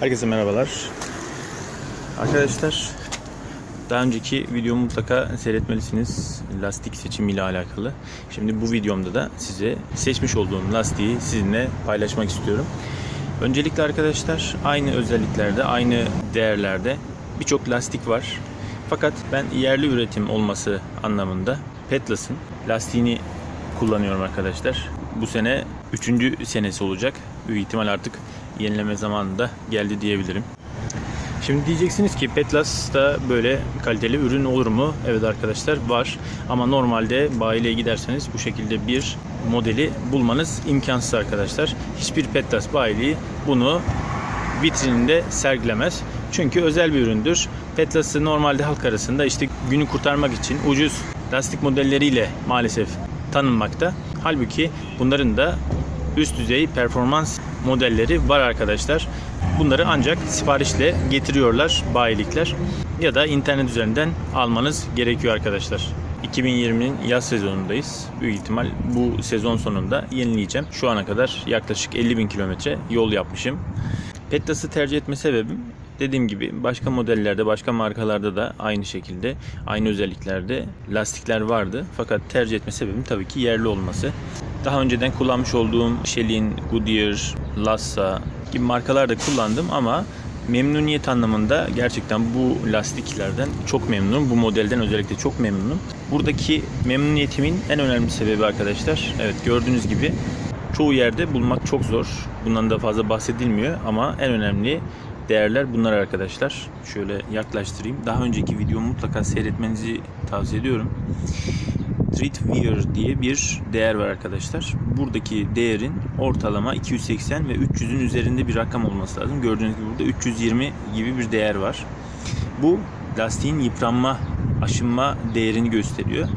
Herkese merhabalar. Arkadaşlar daha önceki videomu mutlaka seyretmelisiniz. Lastik seçimiyle alakalı. Şimdi bu videomda da size seçmiş olduğum lastiği sizinle paylaşmak istiyorum. Öncelikle arkadaşlar aynı özelliklerde, aynı değerlerde birçok lastik var. Fakat ben yerli üretim olması anlamında Petlas'ın lastiğini kullanıyorum arkadaşlar. Bu sene 3. senesi olacak. Büyük ihtimal artık yenileme zamanı da geldi diyebilirim. Şimdi diyeceksiniz ki Petlas'ta böyle kaliteli ürün olur mu? Evet arkadaşlar var. Ama normalde bayiliğe giderseniz bu şekilde bir modeli bulmanız imkansız arkadaşlar. Hiçbir Petlas bayiliği bunu vitrininde sergilemez. Çünkü özel bir üründür. Petlas'ı normalde halk arasında işte günü kurtarmak için ucuz lastik modelleriyle maalesef tanınmakta. Halbuki bunların da üst düzey performans modelleri var arkadaşlar. Bunları ancak siparişle getiriyorlar bayilikler ya da internet üzerinden almanız gerekiyor arkadaşlar. 2020'nin yaz sezonundayız. Büyük ihtimal bu sezon sonunda yenileyeceğim. Şu ana kadar yaklaşık 50 bin kilometre yol yapmışım. Petlas'ı tercih etme sebebim dediğim gibi başka modellerde, başka markalarda da aynı şekilde, aynı özelliklerde lastikler vardı. Fakat tercih etme sebebim tabii ki yerli olması. Daha önceden kullanmış olduğum Michelin, Goodyear, Lassa gibi markalar da kullandım ama memnuniyet anlamında gerçekten bu lastiklerden çok memnunum. Bu modelden özellikle çok memnunum. Buradaki memnuniyetimin en önemli sebebi arkadaşlar, evet gördüğünüz gibi çoğu yerde bulmak çok zor. Bundan da fazla bahsedilmiyor ama en önemli değerler bunlar arkadaşlar. Şöyle yaklaştırayım. Daha önceki videomu mutlaka seyretmenizi tavsiye ediyorum. Street Wear diye bir değer var arkadaşlar. Buradaki değerin ortalama 280 ve 300'ün üzerinde bir rakam olması lazım. Gördüğünüz gibi burada 320 gibi bir değer var. Bu lastiğin yıpranma, aşınma değerini gösteriyor.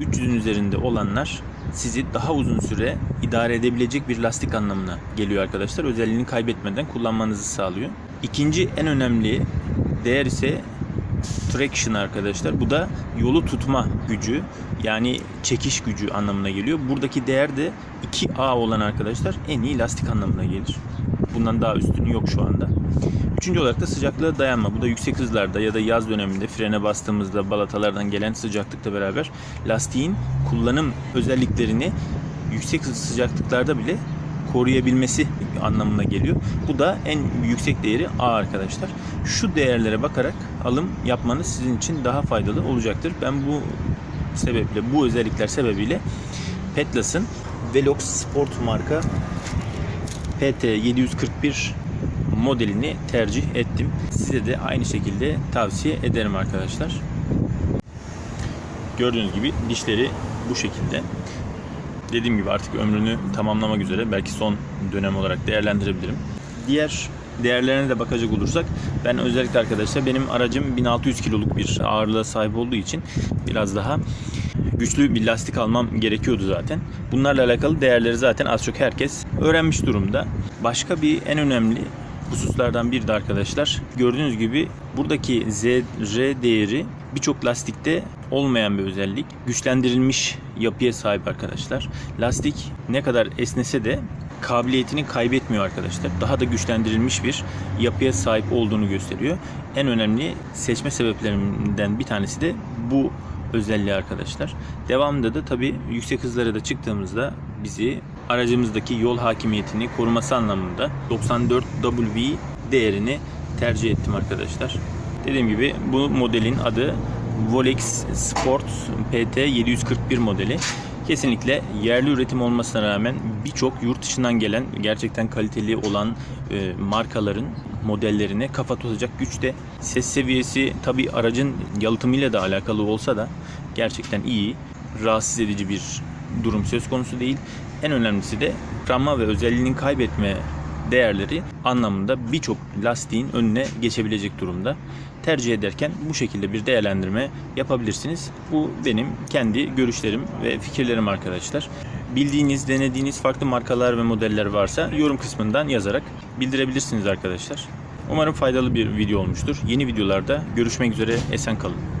300'ün üzerinde olanlar sizi daha uzun süre idare edebilecek bir lastik anlamına geliyor arkadaşlar. Özelliğini kaybetmeden kullanmanızı sağlıyor. İkinci en önemli değer ise traction arkadaşlar. Bu da yolu tutma gücü yani çekiş gücü anlamına geliyor. Buradaki değer de 2A olan arkadaşlar en iyi lastik anlamına gelir. Bundan daha üstünü yok şu anda. Üçüncü olarak da sıcaklığa dayanma. Bu da yüksek hızlarda ya da yaz döneminde frene bastığımızda balatalardan gelen sıcaklıkla beraber lastiğin kullanım özelliklerini yüksek sıcaklıklarda bile koruyabilmesi anlamına geliyor. Bu da en yüksek değeri A arkadaşlar. Şu değerlere bakarak alım yapmanız sizin için daha faydalı olacaktır. Ben bu sebeple, bu özellikler sebebiyle Petlas'ın Velox Sport marka PT 741 modelini tercih ettim. Size de aynı şekilde tavsiye ederim arkadaşlar. Gördüğünüz gibi dişleri bu şekilde. Dediğim gibi artık ömrünü tamamlamak üzere belki son dönem olarak değerlendirebilirim. Diğer değerlerine de bakacak olursak ben özellikle arkadaşlar benim aracım 1600 kiloluk bir ağırlığa sahip olduğu için biraz daha güçlü bir lastik almam gerekiyordu zaten. Bunlarla alakalı değerleri zaten az çok herkes öğrenmiş durumda. Başka bir en önemli hususlardan biri de arkadaşlar. Gördüğünüz gibi buradaki ZR değeri birçok lastikte olmayan bir özellik. Güçlendirilmiş yapıya sahip arkadaşlar. Lastik ne kadar esnese de kabiliyetini kaybetmiyor arkadaşlar. Daha da güçlendirilmiş bir yapıya sahip olduğunu gösteriyor. En önemli seçme sebeplerimden bir tanesi de bu özelliği arkadaşlar. Devamında da tabi yüksek hızlara da çıktığımızda bizi aracımızdaki yol hakimiyetini koruması anlamında 94W değerini tercih ettim arkadaşlar. Dediğim gibi bu modelin adı Volex Sport PT 741 modeli. Kesinlikle yerli üretim olmasına rağmen birçok yurt dışından gelen gerçekten kaliteli olan e, markaların modellerine kafa tutacak güçte. Ses seviyesi tabi aracın yalıtımıyla da alakalı olsa da gerçekten iyi, rahatsız edici bir durum söz konusu değil. En önemlisi de yıpranma ve özelliğini kaybetme değerleri anlamında birçok lastiğin önüne geçebilecek durumda. Tercih ederken bu şekilde bir değerlendirme yapabilirsiniz. Bu benim kendi görüşlerim ve fikirlerim arkadaşlar. Bildiğiniz, denediğiniz farklı markalar ve modeller varsa yorum kısmından yazarak bildirebilirsiniz arkadaşlar. Umarım faydalı bir video olmuştur. Yeni videolarda görüşmek üzere. Esen kalın.